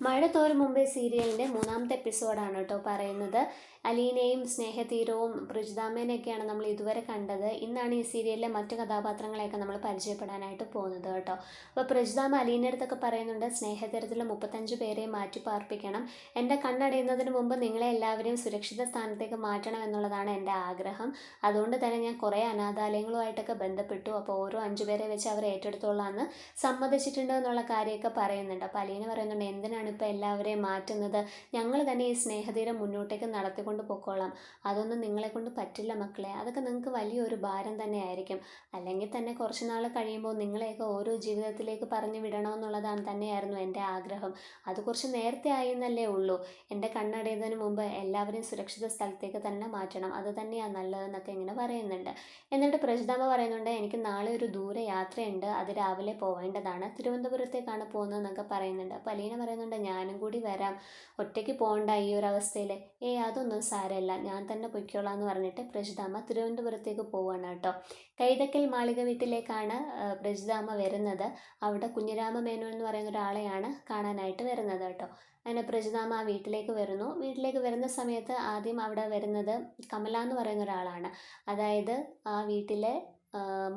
മഴ തോരും മുമ്പേ സീരിയലിന്റെ മൂന്നാമത്തെ എപ്പിസോഡാണ് കേട്ടോ പറയുന്നത്. അലീനയും സ്നേഹതീരവും പ്രജിതാമേനെയൊക്കെയാണ് നമ്മൾ ഇതുവരെ കണ്ടത്. ഇന്നാണ് ഈ സീരിയലിലെ മറ്റു കഥാപാത്രങ്ങളെയൊക്കെ നമ്മൾ പരിചയപ്പെടാനായിട്ട് പോകുന്നത് കേട്ടോ. അപ്പോൾ പ്രജിതാമ അലീനയുടെ അടുത്തൊക്കെ പറയുന്നുണ്ട് സ്നേഹതീരത്തിൽ മുപ്പത്തഞ്ച് പേരെ മാറ്റി പാർപ്പിക്കണം എന്റെ കണ്ണടയുന്നതിന് മുമ്പ് നിങ്ങളെ എല്ലാവരെയും സുരക്ഷിത സ്ഥാനത്തേക്ക് മാറ്റണം എന്നുള്ളതാണ് എന്റെ ആഗ്രഹം. അതുകൊണ്ട് തന്നെ ഞാൻ കുറേ അനാഥാലയങ്ങളുമായിട്ടൊക്കെ ബന്ധപ്പെട്ടു. അപ്പോൾ ഓരോ അഞ്ചു പേരെ വെച്ച് അവർ ഏറ്റെടുത്തോളാന്ന് സമ്മതിച്ചിട്ടുണ്ട് എന്നുള്ള കാര്യമൊക്കെ പറയുന്നുണ്ട്. അപ്പോൾ അലീന പറയുന്നുണ്ട് എന്തിനാണ് ഇപ്പോൾ എല്ലാവരെയും മാറ്റുന്നത്? ഞങ്ങൾ തന്നെ ഈ സ്നേഹതീരം മുന്നോട്ടേക്ക് നടത്തിക്കൊണ്ട് പൊക്കോളാം. അതൊന്നും നിങ്ങളെ കൊണ്ട് പറ്റില്ല മക്കളെ. അതൊക്കെ നിങ്ങൾക്ക് വലിയൊരു ഭാരം തന്നെയായിരിക്കും അല്ലെങ്കിൽ തന്നെ കുറച്ച് നാൾ കഴിയുമ്പോൾ നിങ്ങളെയൊക്കെ ഓരോ ജീവിതത്തിലേക്ക് പറഞ്ഞു വിടണമെന്നുള്ളതാണ് തന്നെയായിരുന്നു എന്റെ ആഗ്രഹം. അത് കുറച്ച് നേരത്തെ ആയെന്നല്ലേ ഉള്ളൂ. എന്റെ കണ്ണടയുന്നതിന് മുമ്പ് എല്ലാവരെയും സുരക്ഷിത സ്ഥലത്തേക്ക് തന്നെ മാറ്റണം. അത് തന്നെയാണ് നല്ലതെന്നൊക്കെ ഇങ്ങനെ പറയുന്നുണ്ട്. എന്നിട്ട് പ്രജിതാമ്മ പറയുന്നുണ്ട് എനിക്ക് നാളെ ഒരു ദൂരെ യാത്രയുണ്ട്. അത് രാവിലെ പോവേണ്ടതാണ്. തിരുവനന്തപുരത്തേക്കാണ് പോകുന്നതെന്നൊക്കെ പറയുന്നുണ്ട്. അപ്പോൾ അലീന പറയുന്നുണ്ട് ഞാനും കൂടി വരാം. ഒറ്റയ്ക്ക് പോകണ്ട ഈ ഒരു അവസ്ഥയിൽ ഏ അതൊന്നും സാരമില്ല ഞാൻ തന്നെ പൊയ്ക്കോളാം എന്ന് പറഞ്ഞിട്ട് പ്രജിതാമ്മ തിരുവനന്തപുരത്തേക്ക് പോവുകയാണ് കേട്ടോ. കൈതക്കൽ മാളിക വീട്ടിലേക്കാണ് പ്രജിതാമ വരുന്നത്. അവിടെ കുഞ്ഞിരാമ മേനു എന്ന് പറയുന്ന ഒരാളെയാണ് കാണാനായിട്ട് വരുന്നത് കേട്ടോ. അങ്ങനെ പ്രജിതാമ്മ ആ വീട്ടിലേക്ക് വരുന്നു. വീട്ടിലേക്ക് വരുന്ന സമയത്ത് ആദ്യം അവിടെ വരുന്നത് കമല എന്ന് പറയുന്ന ഒരാളാണ്. അതായത് ആ വീട്ടിലെ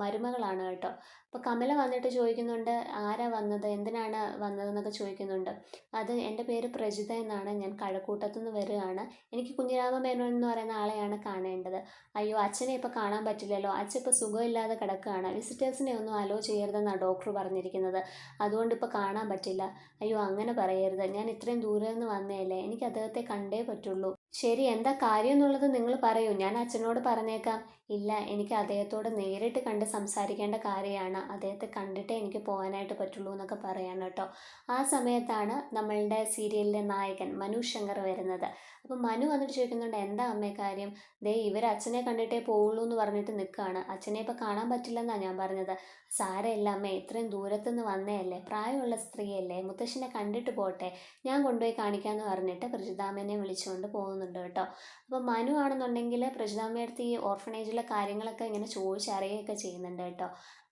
മരുമകളാണ് കേട്ടോ. അപ്പോൾ കമല വന്നിട്ട് ചോദിക്കുന്നുണ്ട് ആരാ വന്നത്? എന്തിനാണ് വന്നതെന്നൊക്കെ ചോദിക്കുന്നുണ്ട്. അത് എന്റെ പേര് പ്രജിത എന്നാണ്. ഞാൻ കഴക്കൂട്ടത്തു നിന്ന് വരികയാണ്. എനിക്ക് കുഞ്ഞിരാമ മേനോൻ എന്ന് പറയുന്ന ആളെയാണ് കാണേണ്ടത്. അയ്യോ അച്ഛനെ ഇപ്പോൾ കാണാൻ പറ്റില്ലല്ലോ. അച്ഛൻ ഇപ്പോൾ സുഖമില്ലാതെ കിടക്കുകയാണ്. വിസിറ്റേഴ്സിനെ ഒന്നും അലോ ചെയ്യരുതെന്നാണ് ഡോക്ടർ പറഞ്ഞിരിക്കുന്നത്. അതുകൊണ്ട് ഇപ്പോൾ കാണാൻ പറ്റില്ല. അയ്യോ അങ്ങനെ പറയരുത്. ഞാൻ ഇത്രയും ദൂരെ നിന്ന് വന്നതല്ലേ. എനിക്ക് അദ്ദേഹത്തെ കണ്ടേ പറ്റുള്ളൂ. ശരി എന്താ കാര്യം എന്നുള്ളത് നിങ്ങൾ പറയൂ. ഞാൻ അച്ഛനോട് പറഞ്ഞേക്കാം. ഇല്ല എനിക്ക് അദ്ദേഹത്തോട് നേരിട്ട് കണ്ട് സംസാരിക്കേണ്ട കാര്യമാണ്. അദ്ദേഹത്തെ കണ്ടിട്ടേ എനിക്ക് പോകാനായിട്ട് പറ്റുള്ളൂ എന്നൊക്കെ പറയാൻ കേട്ടോ. ആ സമയത്താണ് നമ്മളുടെ സീരിയലിലെ നായകൻ മനു ശങ്കർ വരുന്നത്. അപ്പം മനു വന്നിട്ട് ചോദിക്കുന്നുണ്ട് എന്താ അമ്മേ കാര്യം? ദേ ഇവർ അച്ഛനെ കണ്ടിട്ടേ പോവുള്ളൂ എന്ന് പറഞ്ഞിട്ട് നിൽക്കുകയാണ്. അച്ഛനെ ഇപ്പോൾ കാണാൻ പറ്റില്ലെന്നാണ് ഞാൻ പറഞ്ഞത്. സാരമില്ല അമ്മേ ഇത്രയും ദൂരത്തുനിന്ന് വന്നതല്ലേ? പ്രായമുള്ള സ്ത്രീയല്ലേ? മുത്തശ്ശനെ കണ്ടിട്ട് പോട്ടെ. ഞാൻ കൊണ്ടുപോയി കാണിക്കാമെന്ന് പറഞ്ഞിട്ട് പ്രജിതാമ്മേനെ വിളിച്ചുകൊണ്ട് പോകുന്നുണ്ട് കേട്ടോ. അപ്പോൾ മനു ആണെന്നുണ്ടെങ്കിൽ പ്രജിതാമ്മയടുത്ത് ഈ ഓർഫനേജിലെ കാര്യങ്ങളൊക്കെ ഇങ്ങനെ ചോദിച്ചറിയുകയൊക്കെ ചെയ്യുന്നുണ്ട് കേട്ടോ.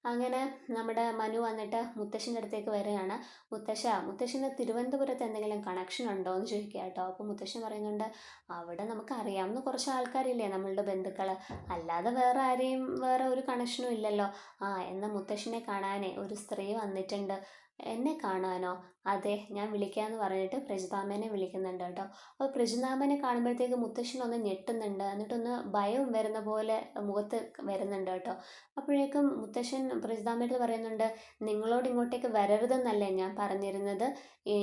അങ്ങനെ നമ്മുടെ മനു വന്നിട്ട് മുത്തശ്ശന്റെ അടുത്തേക്ക് വരികയാണ്. മുത്തശ്ശ മുത്തശ്ശന് തിരുവനന്തപുരത്ത് എന്തെങ്കിലും കണക്ഷൻ ഉണ്ടോ? എന്ന് ചോദിക്കുക കേട്ടോ. അപ്പോൾ മുത്തശ്ശൻ പറയുന്നുണ്ട് അവിടെ നമുക്ക് അറിയാവുന്ന കുറച്ച് ആൾക്കാരില്ലേ നമ്മളുടെ ബന്ധുക്കൾ അല്ലാതെ വേറെ ആരെയും വേറെ ഒരു കണക്ഷനും ഇല്ലല്ലോ. ആ എന്നാൽ മുത്തശ്ശനെ കാണാനേ ഒരു സ്ത്രീ വന്നിട്ടുണ്ട്. എന്നെ കാണാനോ? അതെ ഞാൻ വിളിക്കാമെന്ന് പറഞ്ഞിട്ട് പ്രജിതാമ്മേനെ വിളിക്കുന്നുണ്ട് കേട്ടോ. അപ്പോൾ പ്രജിതാമേനെ കാണുമ്പോഴത്തേക്ക് മുത്തശ്ശൻ ഒന്ന് ഞെട്ടുന്നുണ്ട്. എന്നിട്ടൊന്ന് ഭയം വരുന്ന പോലെ മുഖത്ത് വരുന്നുണ്ട് കേട്ടോ. അപ്പോഴേക്കും മുത്തശ്ശൻ പ്രജിതാമ്മയുടെ പറയുന്നുണ്ട് നിങ്ങളോട് ഇങ്ങോട്ടേക്ക് വരരുതെന്നല്ലേ ഞാൻ പറഞ്ഞിരുന്നത്?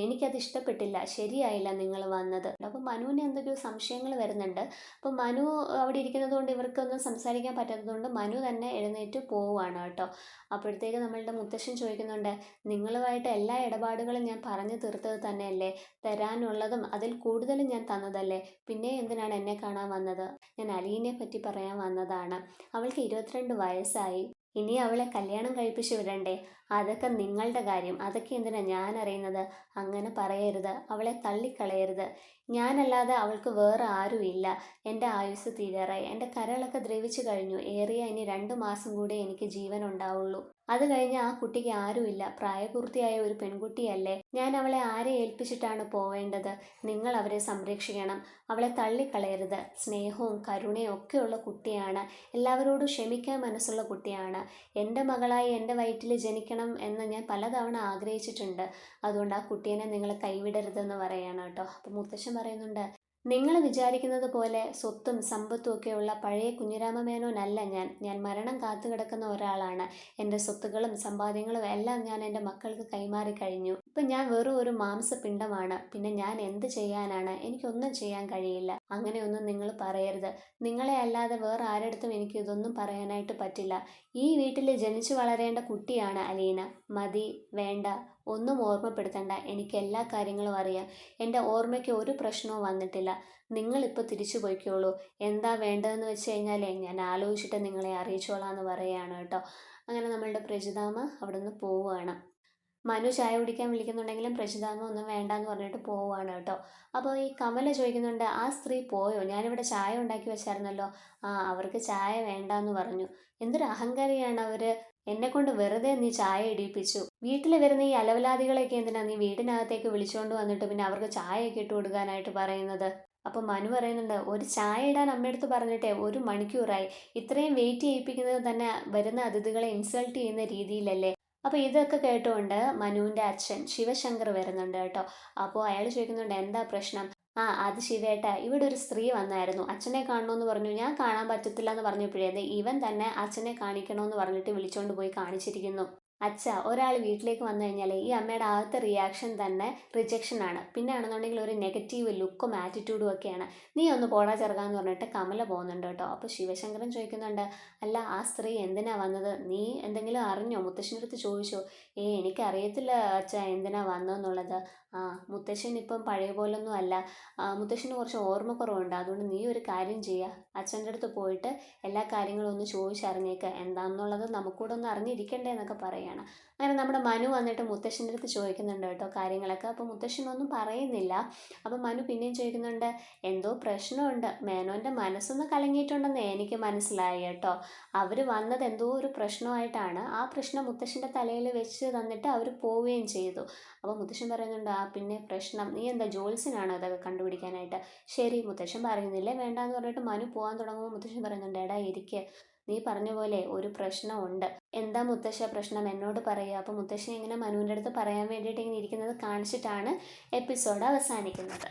എനിക്കത് ഇഷ്ടപ്പെട്ടില്ല. ശരിയായില്ല നിങ്ങൾ വന്നത്. അപ്പോൾ മനുവിന് എന്തൊക്കെയോ സംശയങ്ങൾ വരുന്നുണ്ട്. അപ്പോൾ മനു അവിടെ ഇരിക്കുന്നത് കൊണ്ട് ഇവർക്കൊന്നും സംസാരിക്കാൻ പറ്റാത്തതുകൊണ്ട് മനു തന്നെ എഴുന്നേറ്റ് പോവുകയാണ് കേട്ടോ. അപ്പോഴത്തേക്ക് നമ്മളുടെ മുത്തശ്ശൻ ചോദിക്കുന്നുണ്ട് നിങ്ങളുമായിട്ട് എല്ലാ ഇടപാടുകളും ഞാൻ പറഞ്ഞു തീർത്തത് തന്നെയല്ലേ? തരാനുള്ളതും അതിൽ കൂടുതലും ഞാൻ തന്നതല്ലേ? പിന്നെ എന്തിനാണ് എന്നെ കാണാൻ വന്നത്? ഞാൻ അലീനെ പറ്റി പറയാൻ വന്നതാണ്. അവൾക്ക് ഇരുപത്തിരണ്ട് വയസ്സായി. ഇനി അവളെ കല്യാണം കഴിപ്പിച്ചു വിടണ്ടേ? അതൊക്കെ നിങ്ങളുടെ കാര്യം. അതൊക്കെ എന്തിനാ ഞാൻ അറിയുന്നത്? അങ്ങനെ പറയരുത്. അവളെ തള്ളിക്കളയരുത്. ഞാനല്ലാതെ അവൾക്ക് വേറെ ആരുമില്ല എന്റെ ആയുസ് തീരാറായി. എന്റെ കരളൊക്കെ ദ്രവിച്ചു കഴിഞ്ഞു. ഏറിയ ഇനി രണ്ട് മാസം കൂടെ എനിക്ക് ജീവൻ ഉണ്ടാവുള്ളൂ. അത് കഴിഞ്ഞ് ആ കുട്ടിക്ക് ആരുമില്ല. പ്രായപൂർത്തിയായ ഒരു പെൺകുട്ടിയല്ലേ. ഞാൻ അവളെ ആരെ ഏൽപ്പിച്ചിട്ടാണ് പോവേണ്ടത്? നിങ്ങൾ അവരെ സംരക്ഷിക്കണം. അവളെ തള്ളിക്കളയരുത്. സ്നേഹവും കരുണയും ഒക്കെയുള്ള കുട്ടിയാണ്. എല്ലാവരോടും ക്ഷമിക്കാൻ മനസ്സുള്ള കുട്ടിയാണ്. എന്റെ മകളായി എന്റെ വയറ്റിൽ ജനിക്കണം എന്ന് ഞാൻ പലതവണ ആഗ്രഹിച്ചിട്ടുണ്ട്. അതുകൊണ്ട് ആ കുട്ടീനെ നിങ്ങൾ കൈവിടരുതെന്ന് പറയാണ് കേട്ടോ. അപ്പോൾ മുത്തശ്ശൻ പറയുന്നുണ്ട് നിങ്ങൾ വിചാരിക്കുന്നത് പോലെ സ്വത്തും സമ്പത്തും ഒക്കെയുള്ള പഴയ കുഞ്ഞിരാമ മേനോനല്ല ഞാൻ. ഞാൻ മരണം കാത്തു കിടക്കുന്ന ഒരാളാണ്. എന്റെ സ്വത്തുകളും സമ്പാദ്യങ്ങളും എല്ലാം ഞാൻ എന്റെ മക്കൾക്ക് കൈമാറി കഴിഞ്ഞു. ഇപ്പം ഞാൻ വെറും ഒരു മാംസപിണ്ഡമാണ്. പിന്നെ ഞാൻ എന്ത് ചെയ്യാനാണ്? എനിക്കൊന്നും ചെയ്യാൻ കഴിയില്ല. അങ്ങനെയൊന്നും നിങ്ങൾ പറയരുത്. നിങ്ങളെ അല്ലാതെ വേറെ ആരടുത്തും എനിക്ക് ഇതൊന്നും പറയാനായിട്ട് പറ്റില്ല. ഈ വീട്ടിൽ ജനിച്ചു വളരേണ്ട കുട്ടിയാണ് അലീന. മതി വേണ്ട. ഒന്നും ഓർമ്മപ്പെടുത്തണ്ട. എനിക്ക് എല്ലാ കാര്യങ്ങളും അറിയാം. എന്റെ ഓർമ്മയ്ക്ക് ഒരു പ്രശ്നവും വന്നിട്ടില്ല. നിങ്ങളിപ്പോൾ തിരിച്ചു പോയിക്കോളൂ. എന്താ വേണ്ടതെന്ന് വെച്ച് കഴിഞ്ഞാലേ ഞാൻ ആലോചിച്ചിട്ട് നിങ്ങളെ അറിയിച്ചോളാം എന്ന് പറയുകയാണ് കേട്ടോ. അങ്ങനെ നമ്മളുടെ പ്രജിതാമ അവിടെ നിന്ന് പോവുകയാണ്. മനു ചായ കുടിക്കാൻ വിളിക്കുന്നുണ്ടെങ്കിലും പ്രജിതാമ ഒന്നും വേണ്ടാന്ന് പറഞ്ഞിട്ട് പോവുകയാണ് കേട്ടോ. അപ്പോൾ ഈ കമല ചോദിക്കുന്നുണ്ട് ആ സ്ത്രീ പോയോ? ഞാനിവിടെ ചായ ഉണ്ടാക്കി വെച്ചായിരുന്നല്ലോ. ആ അവർക്ക് ചായ വേണ്ടാന്ന് പറഞ്ഞു. എന്തൊരു അഹങ്കാരിയാണ് അവർ എന്നെ കൊണ്ട് വെറുതെ നീ ചായ ഇടിപ്പിച്ചു. വീട്ടിൽ വരുന്ന ഈ അലവലാദികളെയൊക്കെ എന്തിനാ നീ വീടിനകത്തേക്ക് വിളിച്ചുകൊണ്ട് വന്നിട്ട് പിന്നെ അവർക്ക് ചായയൊക്കെ ഇട്ട് കൊടുക്കാനായിട്ട് പറയുന്നത്? അപ്പോൾ മനു പറയുന്നുണ്ട് ഒരു ചായ ഇടാൻ അമ്മയടുത്ത് പറഞ്ഞിട്ടേ ഒരു മണിക്കൂറായി. ഇത്രയും വെയിറ്റ് ചെയ്യിപ്പിക്കുന്നത് തന്നെ വരുന്ന അതിഥികളെ ഇൻസൾട്ട് ചെയ്യുന്ന രീതിയിലല്ലേ? അപ്പോൾ ഇതൊക്കെ കേട്ടുകൊണ്ട് മനുവിന്റെ അച്ഛൻ ശിവശങ്കർ വരുന്നുണ്ട് കേട്ടോ. അപ്പോൾ അയാൾ ചോദിക്കുന്നുണ്ട് എന്താ പ്രശ്നം? ആ അത് ശിവേട്ട ഇവിടെ ഒരു സ്ത്രീ വന്നായിരുന്നു. അച്ഛനെ കാണണമെന്ന് പറഞ്ഞു. ഞാൻ കാണാൻ പറ്റത്തില്ല എന്ന് പറഞ്ഞപ്പോഴേ ഇവൻ തന്നെ അച്ഛനെ കാണിക്കണമെന്ന് പറഞ്ഞിട്ട് വിളിച്ചുകൊണ്ട് പോയി കാണിച്ചിരിക്കുന്നു. അച്ഛ ഒരാൾ വീട്ടിലേക്ക് വന്നു കഴിഞ്ഞാൽ ഈ അമ്മയുടെ ആദ്യത്തെ റിയാക്ഷൻ തന്നെ റിജക്ഷൻ ആണ്. പിന്നെ ആണെന്നുണ്ടെങ്കിൽ ഒരു നെഗറ്റീവ് ലുക്കും ആറ്റിറ്റ്യൂഡും ഒക്കെയാണ്. നീ ഒന്ന് പോടാ ചെറുക്കാന്ന് പറഞ്ഞിട്ട് കമല പോകുന്നുണ്ട് കേട്ടോ. അപ്പോൾ ശിവശങ്കരൻ ചോദിക്കുന്നുണ്ട് അല്ല ആ സ്ത്രീ എന്തിനാ വന്നത്? നീ എന്തെങ്കിലും അറിഞ്ഞോ? മുത്തശ്ശന്റെ അടുത്ത് ചോദിച്ചോ? ഏ എനിക്കറിയത്തില്ല അച്ഛ എന്തിനാ വന്നതെന്നുള്ളത്. ആ മുത്തശ്ശൻ ഇപ്പം പഴയ പോലൊന്നും അല്ല. മുത്തശ്ശന് കുറച്ച് ഓർമ്മക്കുറവുണ്ട്. അതുകൊണ്ട് നീ ഒരു കാര്യം ചെയ്യുക അച്ഛന്റെ അടുത്ത് പോയിട്ട് എല്ലാ കാര്യങ്ങളും ഒന്ന് ചോദിച്ചറിഞ്ഞേക്ക്. എന്താണെന്നുള്ളത് നമുക്കൂടെ ഒന്ന് അറിഞ്ഞിരിക്കണ്ടേ എന്നൊക്കെ പറയുകയാണ് അങ്ങനെ നമ്മുടെ മനു വന്നിട്ട് മുത്തശ്ശന്റെ അടുത്ത് ചോദിക്കുന്നുണ്ട് കേട്ടോ കാര്യങ്ങളൊക്കെ. അപ്പോൾ മുത്തശ്ശനൊന്നും പറയുന്നില്ല. അപ്പോൾ മനു പിന്നെയും ചോദിക്കുന്നുണ്ട് എന്തോ പ്രശ്നമുണ്ട്. മേനോന്റെ മനസ്സൊന്ന് കലങ്ങിയിട്ടുണ്ടെന്ന് എനിക്ക് മനസ്സിലായി കേട്ടോ. അവർ വന്നത് എന്തോ ഒരു പ്രശ്നമായിട്ടാണ്. ആ പ്രശ്നം മുത്തശ്ശന്റെ തലയിൽ വെച്ച് തന്നിട്ട് അവർ പോവുകയും ചെയ്തു. അപ്പോൾ മുത്തശ്ശൻ പറയുന്നുണ്ട് ആ പിന്നെ പ്രശ്നം. നീ എന്താ ജോൽസിനാണ് അതൊക്കെ കണ്ടുപിടിക്കാനായിട്ട്? ശരി മുത്തശ്ശൻ പറയുന്നില്ലേ വേണ്ടാന്ന് പറഞ്ഞിട്ട് മനു പോകാൻ തുടങ്ങുമ്പോൾ മുത്തശ്ശൻ പറയുന്നുണ്ട് എടാ ഇരിക്ക്. നീ പറഞ്ഞ പോലെ ഒരു പ്രശ്നമുണ്ട്. എന്താ മുത്തശ്ശ പ്രശ്നം? എന്നോട് പറയുക. അപ്പോൾ മുത്തശ്ശൻ ഇങ്ങനെ മനുവിന്റെ അടുത്ത് പറയാൻ വേണ്ടിയിട്ട് ഇങ്ങനെ ഇരിക്കുന്നത് കാണിച്ചിട്ടാണ് എപ്പിസോഡ് അവസാനിക്കുന്നത്.